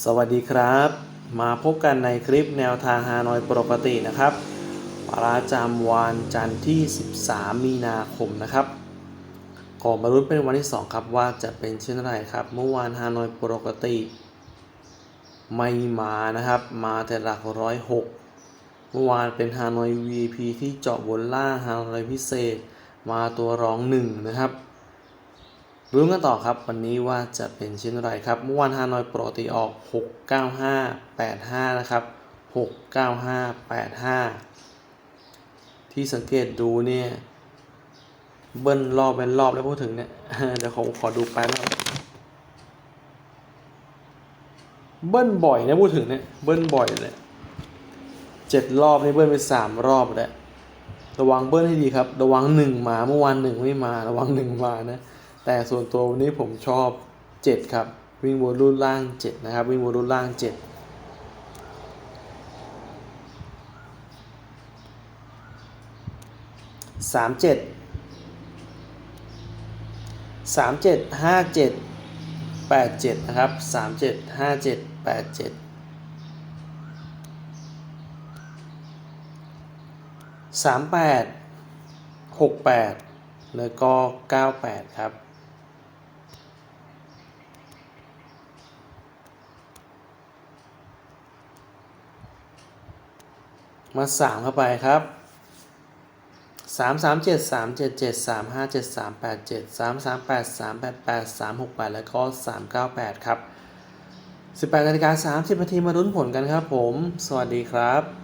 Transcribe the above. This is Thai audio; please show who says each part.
Speaker 1: สวัสดีครับ มาพบกันในคลิปแนวทางฮานอยปกตินะครับประจำวันจันทร์ที่ 13 มีนาคมนะครับก่อนมารุ้นเป็นวันที่ 2 ครับว่าจะเป็นเช่นไรครับ เมื่อวานฮานอยปกติ ไม่มานะครับ มาแต่หลักร้อยหกเมื่อวานเป็นฮานอย VIP ที่เจาะบนล่างฮานอยพิเศษ มาตัวรองหนึ่งนะครับ รุ้นกันต่อครับ วันนี้ว่าจะเป็นเช่นไรครับ เมื่อวานฮานอยโปกติออก 69585 นะครับ 69585 ที่สังเกตดูเนี่ย เบิ้ลรอบเป็นรอบแล้วพูดถึงเนี่ย เดี๋ยวผมขอดูไปแล้วเบิ้ลบ่อยนะพูดถึงเนี่ยเบิ้ลบ่อยเลยเจ็ดรอบนี่เบิ้ลไปสามรอบแล้วระวังเบิ้ลให้ดีครับ ระวังหนึ่งมาเมื่อวานหนึ่งไม่มา ระวังหนึ่งมานะ แต่ส่วนตัววันนี้ผมชอบ 7 ครับ วิ่งบนรุ่นล่าง 7 นะครับ วิ่งบนรุ่นล่าง 7สามเจ็ดสามเจ็ดห้าเจ็ดแปดเจ็ดนะครับสามเจ็ดห้าเจ็ดแปดเจ็ดสามแปดหกแปดแล้วก็เก้าแปดครับ มาสามเข้าไปครับสามสามเจ็ดสามเจ็ดเจ็ดสามห้าเจ็ดสาม แปดเจ็ดสามสามแปดสามแปดแปดสามหกแปดแล้วก็สามเก้าแปดครับสิบแปดนาฬิกาสามสิบนาทีมาลุ้นผลกันครับผม สวัสดีครับ